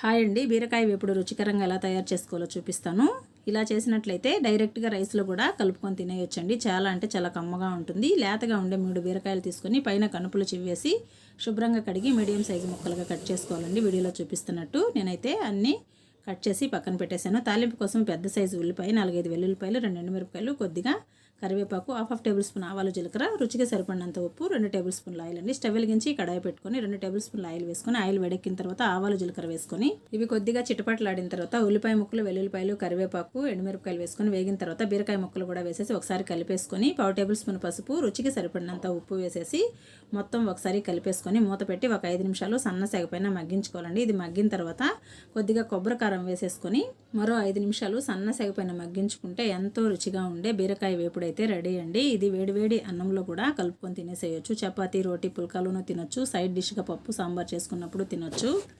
Hi అండి. బీరకాయ వేపుడు రుచికరంగా ఎలా తయారు చేసుకోవాలో చూపిస్తాను. ఇలా చేసినట్లయితే డైరెక్ట్గా రైస్లో కూడా కలుపుకొని తినేయొచ్చండి. చాలా అంటే చాలా కమ్మగా ఉంటుంది. లేతగా ఉండే మూడు బీరకాయలు తీసుకొని పైన కనుపులు చివ్వేసి శుభ్రంగా కడిగి మీడియం సైజు ముక్కలుగా కట్ చేసుకోవాలండి. వీడియోలో చూపిస్తున్నట్టు నేనైతే అన్నీ కట్ చేసి పక్కన పెట్టేశాను. తాలింపు కోసం పెద్ద సైజు ఉల్లిపాయ నాలుగైదు వెల్లుల్లిపాయలు రెండు మిరపకాయలు కొద్దిగా కరివేపాకు హాఫ్ హాఫ్ టేబుల్ స్పూన్ ఆవాలు జీలకర్ర రుచికి సరిపడినంత ఉప్పు రెండు టేబుల్ స్పూన్ల ఆయిల్ అండి. స్టవ్ వెలిగించి కడాయి పెట్టుకొని రెండు టేబుల్ స్పూన్ల ఆయిల్ వేసుకొని ఆయిల్ వేడెక్కిన తర్వాత ఆవాలు జీలకర్ర వేసుకొని ఇవి కొద్దిగా చిటపట్లాడిన తర్వాత ఉల్లిపాయ ముక్కలు వెల్లుల్లిపాయలు కరివేపాకు ఎండుమిరపకాయలు వేసుకొని వేగిన తర్వాత బీరకాయ ముక్కలు కూడా వేసేసి ఒకసారి కలిపేసుకొని పావు టేబుల్ స్పూన్ పసుపు రుచికి సరిపడినంత ఉప్పు వేసేసి మొత్తం ఒకసారి కలిపేసుకొని మూత పెట్టి ఒక ఐదు నిమిషాలు సన్న సెగపైన మగ్గించుకోవాలండి. ఇది మగ్గిన తర్వాత కొద్దిగా కొబ్బరి కారం వేసేసుకొని మరో ఐదు నిమిషాలు సన్న సెగపైన మగ్గించుకుంటే ఎంతో రుచిగా ఉండే బీరకాయ వేపుడు అయితే రెడీ అండి. ఇది వేడివేడి అన్నంలో కూడా కలుపుకొని తినేసేయచ్చు. చపాతీ రోటీ పుల్కాలోనూ తినొచ్చు. సైడ్ డిష్గా పప్పు సాంబార్ చేసుకున్నప్పుడు తినొచ్చు.